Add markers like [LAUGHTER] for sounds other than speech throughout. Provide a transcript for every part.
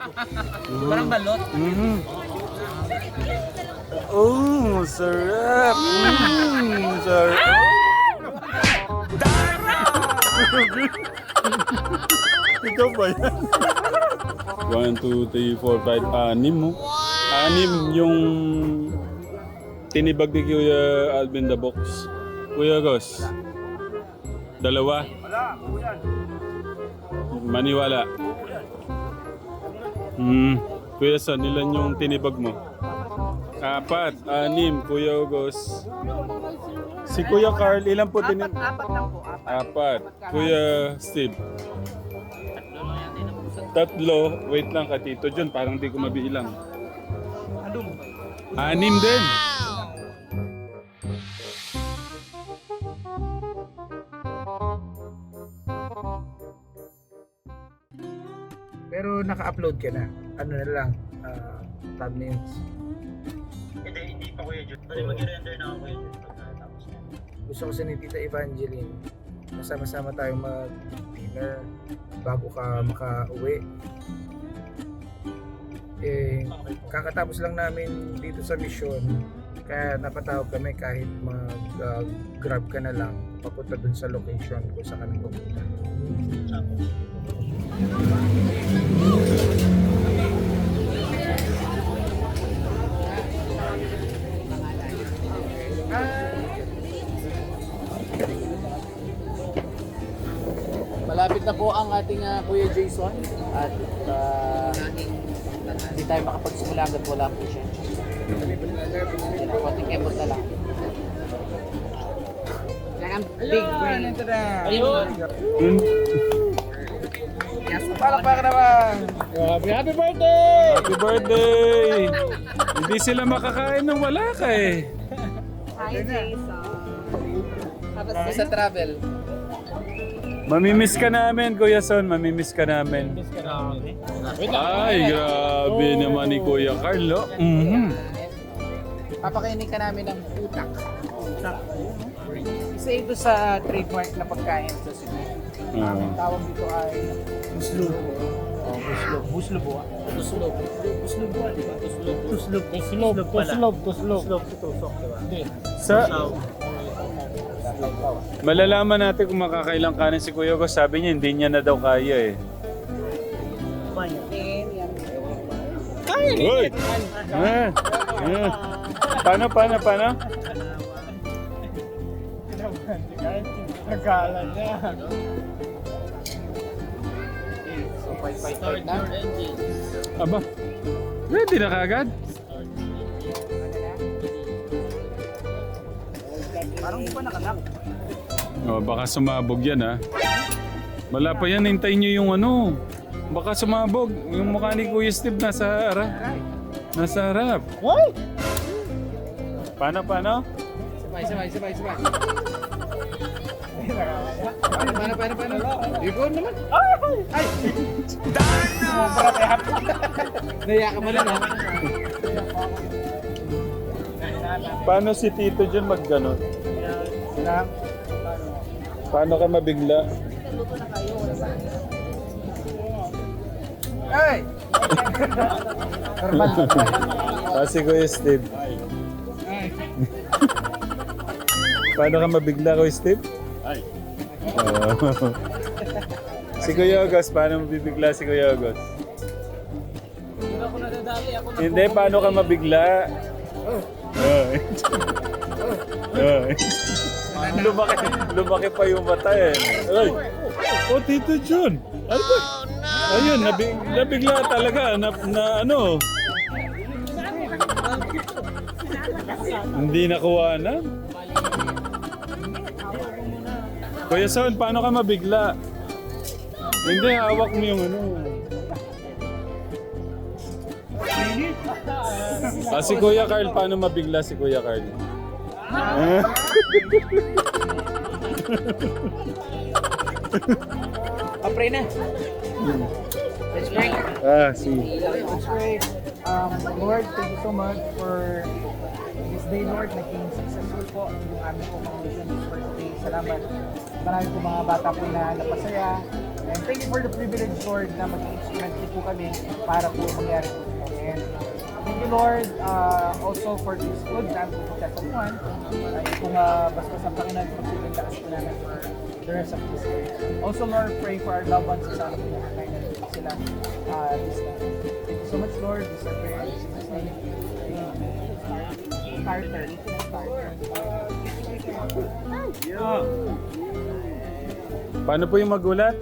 Parang balot. Mhm. Oh, sarap. Mm, sarap. Ikaw ba yan? 1, 2, 3, 4, 5, anim mo. Anim yung tinibag ni Kuya Alvin the Box. Kuya Gos. Dalawa. Maniwala. Hmm. Kuya Son, ilan yung tinibag mo? Apat, anim, Kuya Ogos. Si Kuya Carl, ilan po tinibag? Apat lang po. Apat. Apat. Kuya Steve. Tatlo. Wait lang ka, Tito John. Parang di ko mabilang. Anim din. Naka-upload ka na. Ano na lang, ah, thumbnails. Hindi, hindi pa Kuya Jun. Bali mag-render na ako Kuya Jun. Pagkatapos na. Gusto ko sa ni Tita Evangeline, masama-sama tayong mag-dinner bago ka makauwi. Eh, kakatapos lang namin dito sa mission, kaya napatawag kami kahit mag-grab ka na lang papunta dun sa location kung saan kami pupunta. Malapit na po ang ating ah, Kuya Jason at uh, hindi tayo makapagsimula hanggat wala po siya. Yan ang konting kembot na lang. Yan ang big brain. Ayun. Yes, Palakpakan naman! Happy, happy birthday! Happy birthday! Hindi sila makakain nang wala ka eh. Hi, Jason. Tapos Sa travel. Mamimiss ka namin, Kuya Son. Mamimiss ka namin. Ay, grabe naman ni Kuya Carlo. Mhm. Papakainin ka namin ng utak. Isa ito sa trademark na pagkain sa Cebu. Ah. Ang tawag dito ay buslubo. Oh. Buslubo. ah. Buslubo. Buslubo, di ba? Buslubo. Buslubo. Buslubo. Buslubo. Buslubo. Tusok, di ba? Hindi. Sa Malalaman natin kung makakailang kanin si Kuya Gos. Sabi niya, hindi niya na daw kaya eh. Uy! Ah, ah. Paano, paano, paano? Nagkala niya. So, fight, fight, fight na. Aba, ready na kagad? Parang di pa nakanak. Oh, baka sumabog yan ha. Wala pa yan, hintayin niyo yung ano. Baka sumabog. Yung mukha ni Kuya Steve nasa harap. Nasa harap. Hoy! Paano, paano? Sabay, sabay, sabay, sabay. Paano, paano, paano, paano? Ikaw naman. Ay! Kaya. Naya ka mo lang ha. Paano si Tito dyan mag-ganon? Paano ka mabigla? Ay! Normal. [LAUGHS] Ah, si Kuya Steve. Paano ka mabigla, Kuya Steve? [LAUGHS] Si Kuya August, paano mabibigla si Kuya August? Hindi, paano ka mabigla? Ay. Lumaki, lumaki pa yung mata eh. Ay. Oh, Tito John. Ano ba? Ayun, nabig, nabigla talaga na, na ano. Hindi nakuha na. Kuya Son, paano ka mabigla? Hindi, hawak mo yung ano. Ah, si Kuya Carl, paano mabigla si Kuya Carl? [LAUGHS] Kapre na. Let's pray. ah, si... Let's pray. Um, Lord, thank you so much for this day, Lord. Naging successful po yung aming pong mission for today. Salamat. Marami po mga bata po na napasaya. And thank you for the privilege, Lord, na maging instrument po kami para po mangyari po. And thank you, Lord, uh, also for this good na pupunta sa buwan. Ay kung uh, basta sa Panginoon, pagsilang lakas po namin for the rest of this day. Also, Lord, pray for our loved ones sa amin na kaya sila uh, this time. Thank you so much, Lord. This is our prayer. In Jesus' name. Amen. Starter. Paano po yung magulat?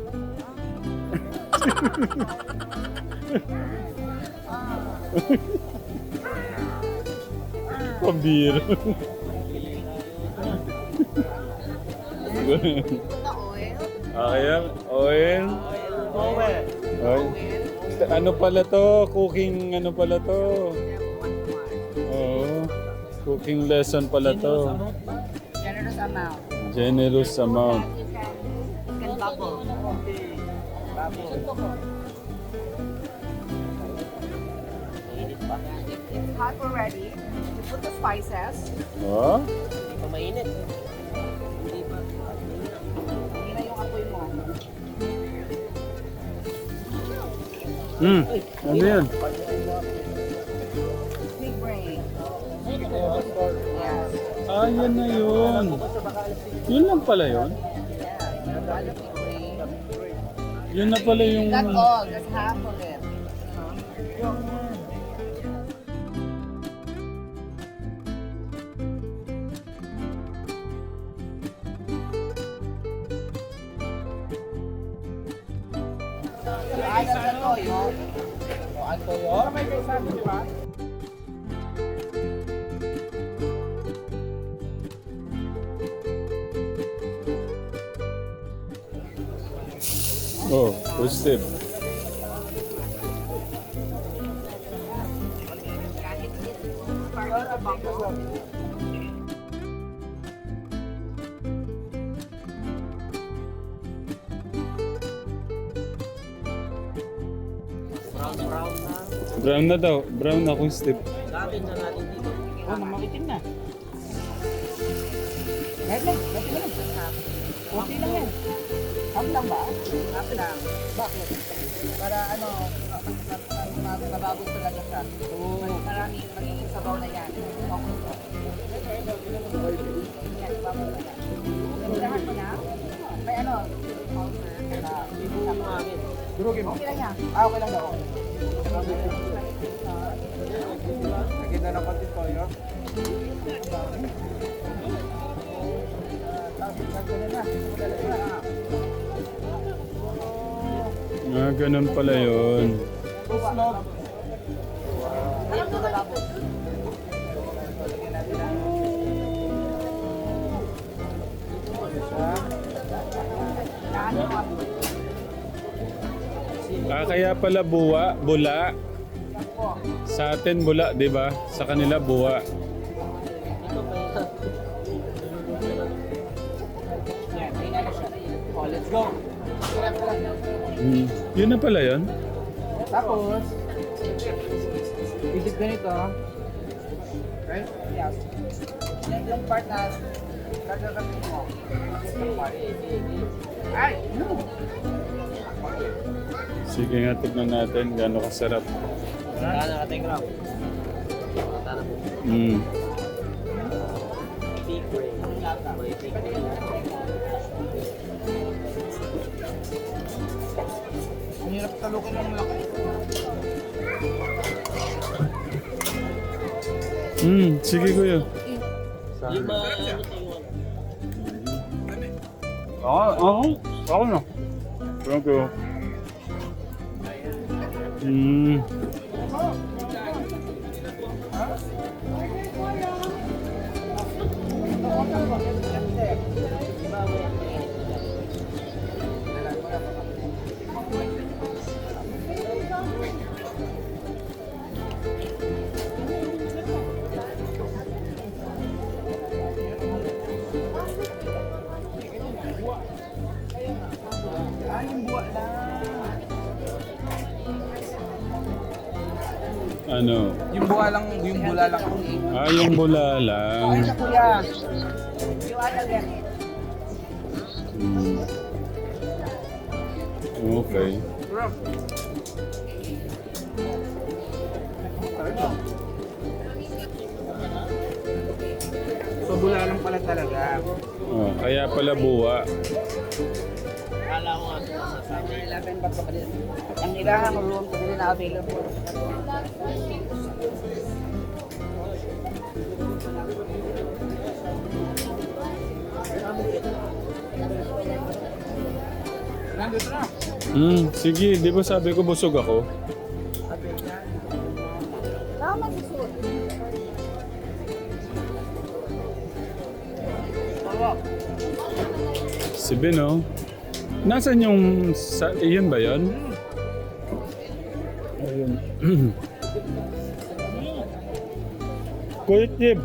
[LAUGHS] Pambiro. Oil. okay yan. Oil. Oil. Ano pala to? Cooking ano pala to? Oo. Cooking lesson pala to. Generous amount. Generous amount. Can bubble. If it's hot already, you put the spices. Oh? Hindi na yung apoy mo. Hmm. Ano yan? Ah, yan na yun. Yun lang pala yun. Yun na pala yung... Not all, just half of it. Ano sa toyo? O, ang toyo? May kaisabi, di ba? Oh, positive. Brown na daw. Brown na kung step. Oh, namakitin na. Kahit lang, kahit lang. Okay lang yan. Half lang ba? Half lang. Bakit? Para ano, mababago talaga siya. Oo. Marami magiging sabaw na yan. Okay. Yan, bago na yan. Lahat mo na? May ano? Durugin mo. Okay lang yan. Ah, okay lang daw. Nakita na pati po, yun. Ah, ganun pala yun. Ah, kaya pala buwa, bula. Sa atin bula, di ba? Sa kanila buwa. Let's go. Hmm. Yun na pala yun. Tapos, isip ganito. Right? Yes. Yan yung part na gagawin mo. Ay! Sige nga, tignan natin gaano kasarap. Saan natin grab? Hmm. Big brain. May big brain. Ang hirap talukin ng laki. Hmm, sige kuya. Yung mga ano tayo. Ako, ako, Ano? Yung buwa lang, yung bula lang. Ah, yung bula Ay, lang. na kuya. Yung ano yan. Hmm. Okay. So bula lang pala talaga. Oh, kaya pala buwa. Kala ko nga masasabi. 11 baht pa din. Ang ilahang room ko din na available. Nandito na. Hmm, sige, di ba sabi ko busog ako? Tama si Sud. Si Ben, oh. Nasaan yung... Sa, yun ba yun? Ayun. Kuya Tib.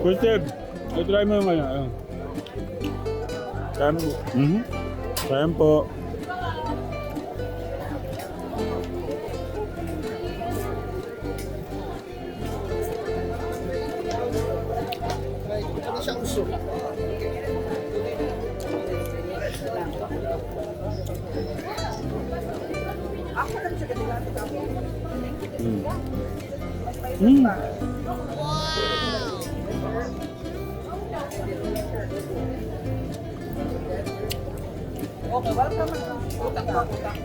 Kuya Tib. I-try mo yung ano. ayun. Kain po. Mhm. Kain po. Mm. Mm. Okay, welcome. Utak pa, utak.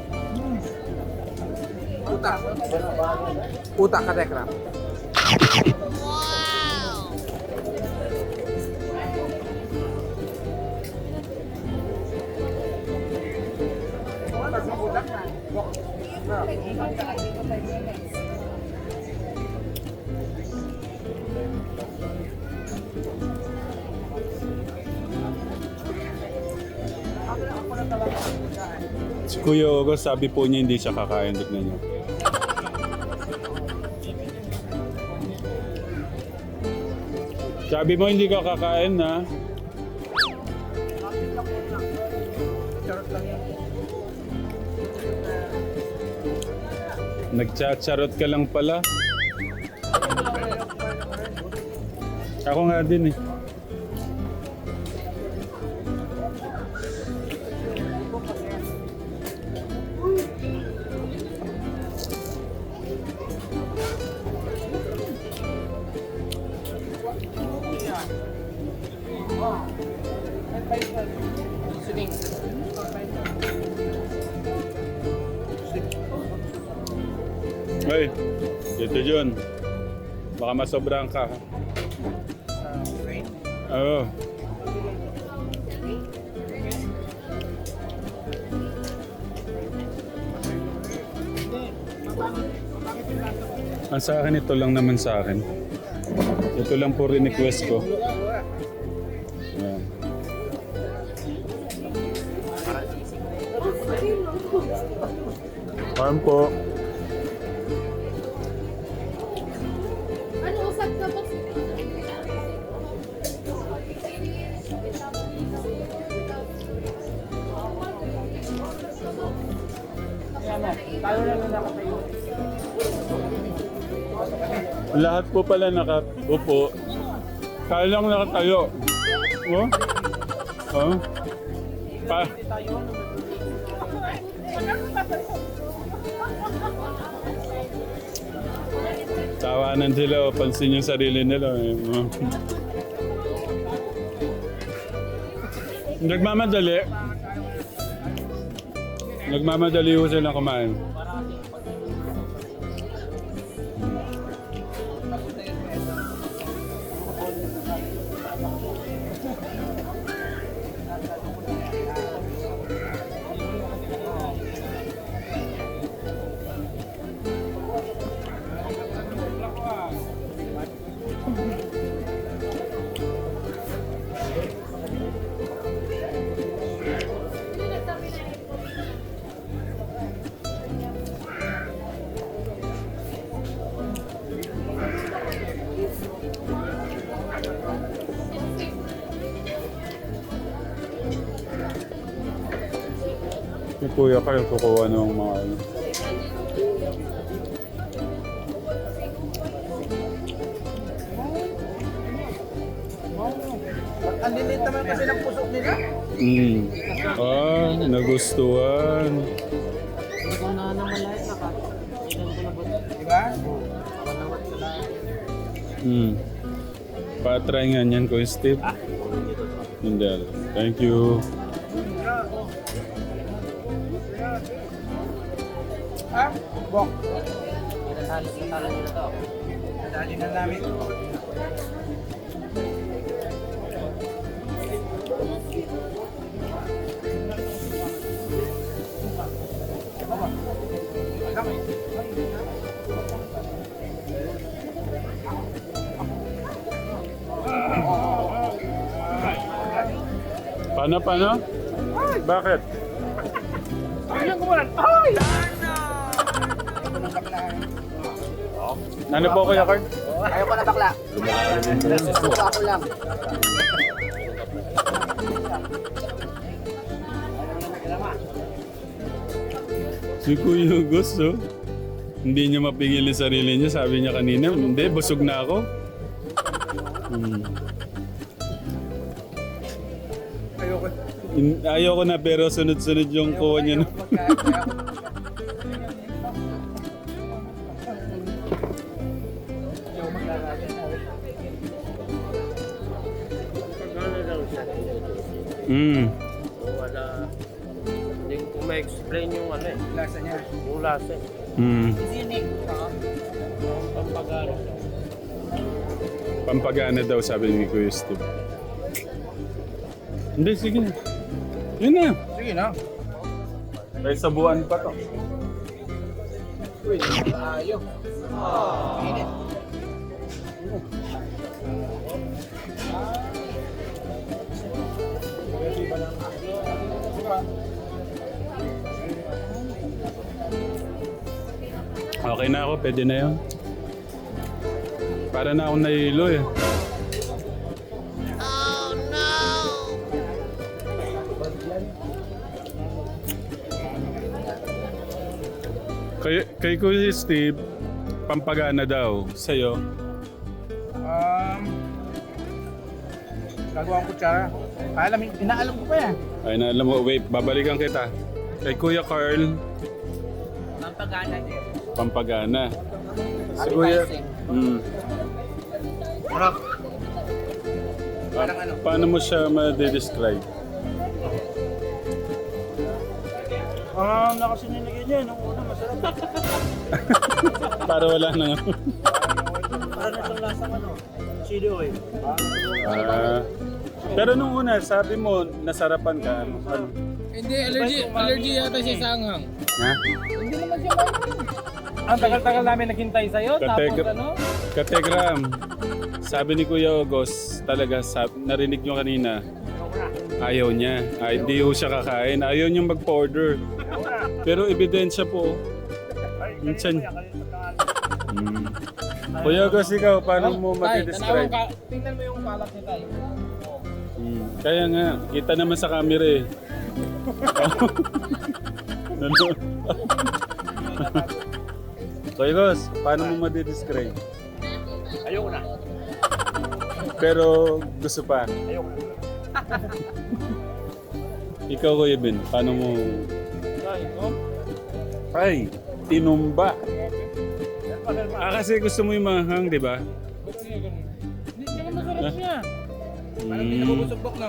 Utak. Utak ka, Tekram. Si Kuya August, sabi po niya hindi siya kakain. Tignan niyo. Sabi mo hindi ka kakain na. Nagchat-charot ka lang pala. Ako nga din eh. John. Baka masobrang ka. ha? Oo. Ang sa akin, ito lang naman sa akin. Ito lang po rin request ko. Ayan. Farm po. Lahat po pala nakaupo. Kaya lang nakatayo. Oh? Oh? Pa Tawanan sila o pansin yung sarili nila. Eh. Oh. Nagmamadali. Nagmamadali ho sila kumain. Kuya kayo kukuha ng mga ano. ang lilit naman kasi ng pusok nila. Mm. Ah, nagustuhan. Ko na naman lahat na ba? Di ba? Panawat sa lahat. Mm. Pa-try nga niyan ko, Steve. Hindi. Thank you. Ha? Bok. Natalo, natalo nyo na to. Dali na namin. Paano, paano? Bakit? Ano po kuya Card? Ayaw ko na bakla. Susuka ko lang. Si Kuya Gus, oh. Hindi niya mapigil yung sarili niya. Sabi niya kanina, hindi, busog na ako. Hmm. In- Ayoko na pero sunod-sunod yung kuha niya. No? Mm. Wala. Hindi ko ma-explain yung ano eh. Lasa niya. Yung lasa eh. Mm. Unique. Pampagano. Pampagana daw sabi ni Kuya Steve. Hindi, sige. Yun na. Sige na. May sabuan pa to. Uy, ayaw. Init. Okay na ako, pwede na yun. Para na akong nahilo eh. Kay, kay Kuya Steve, pampagana daw. Sa'yo, Um, gagawa ang kutsara. Alam, inaalam ko pa yan. ay na alam mo, wait, babalikan kita. Kay Kuya Carl, Pampagana din. pampagana. Si Kuya, mm, Harap. Parang ano? paano mo siya ma-describe? Um, nakasinilagay niya. Nung. Para wala na. Parang itong lasang ano. Chili oil. Ah, pero nung una, sabi mo, nasarapan ka. Ano? ano? Hindi, allergy, allergy yata siya sa anghang. Ha? Ang tagal-tagal namin naghintay sa'yo. Kateg- Tapos ano? Kategram, sabi ni Kuya Ogos, talaga, sab- narinig nyo kanina, ayaw niya. Ay, hindi ho siya kakain. Ayaw niyang mag-order. Pero ebidensya po. Minsan. Hmm. Kuya Ogos, ikaw, paano mo tanawang ka. Tingnan mo yung kalat niya tayo. Hmm. Kaya nga, kita naman sa camera eh. [LAUGHS] Nandun. Kuya Ogos, paano mo ma-describe? Ayoko na. Pero gusto pa. Ayoko na. Ikaw, Kuya Ben, paano mo... Ay? Ay, tinumba. Ah, kasi gusto mo yung mahang, di ba? Hindi masarap niya. Mm. Subok na.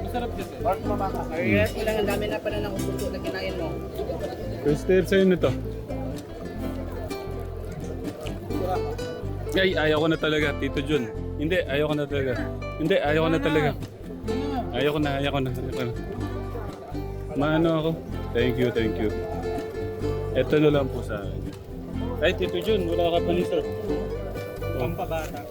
Masarap din. Bakit mamaka? Ay, yes, lang ang dami na pala ng usuto na kinain mo. Christelle, sa'yo na to. Ay, ayaw ko na talaga, Tito Jun. Hindi, ayaw ko na talaga. Hindi, ayaw ko na talaga. Ayaw ko na, ayaw ko na. Ayaw ko na. Maano ako? Thank you, thank you. Ito na lang po sa akin. Ay, Tito Jun, wala ka pa nito. Oh. Pampabata.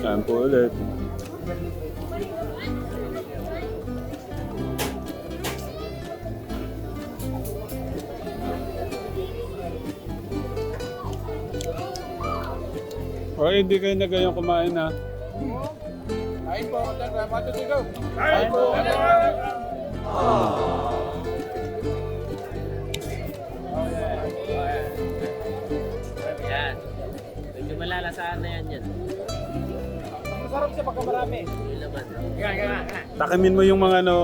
Saan po ulit? Hoy, hindi kayo na ganyan kumain ha. Kain po. Malalasahan na yan yan. Masarap siya pagka marami. Yung laman. Takamin mo yung mga ano,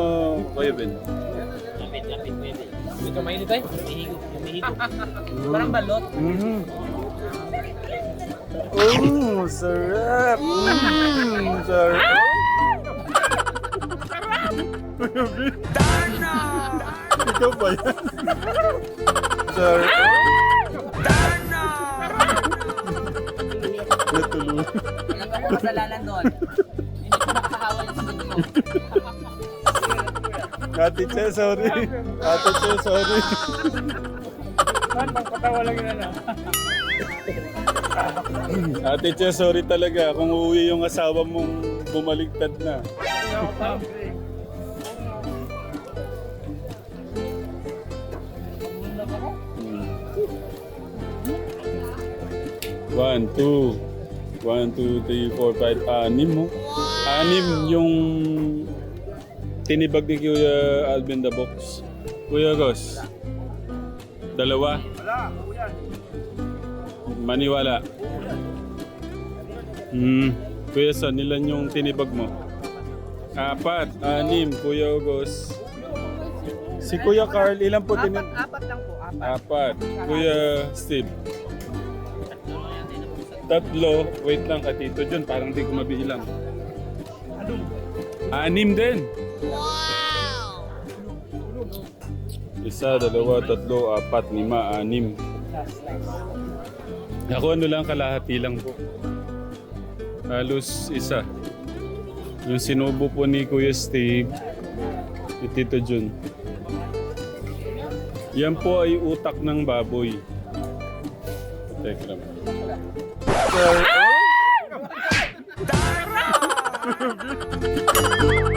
Kuya Ben. Lapit, lapit, pwede. Ito mainit tayo. Humihigop, humihigop. [LAUGHS] Parang balot. Mm-hmm. Oh, sarap! Mm, sarap! Dana! Ikaw ba yan? Sarap! Dana! Natulog. Alam ko kasalanan doon. Hindi ko nakakahawa yung sagot ko. Ate Che, sorry. Ate Che, sorry. Man, pangkatawa lang yun ano. Ate Che, sorry talaga kung uuwi yung asawa mong bumaligtad na. One, two. One, two, three, four, five. Anim mo. Anim yung tinibag ni Kuya Alvin the Box. Kuya Gos. Dalawa. Maniwala. Hmm. Kuya Son, ilan yung tinibag mo? Apat. Anim. Kuya Ogos. Si Kuya Carl, ilan po Apat, tinibag? apat lang po. Apat. Apat. Kuya Steve. Tatlo. Wait lang, Katito John. Parang di ko mabilang. Anim din. Wow! Isa, dalawa, tatlo, apat, lima, anim. Ako ano lang, kalahati lang po. Halos isa. Yung sinubo po ni Kuya Steve, ni Tito. Yan po ay utak ng baboy. Teka lang. Sir, oh! [LAUGHS] [LAUGHS]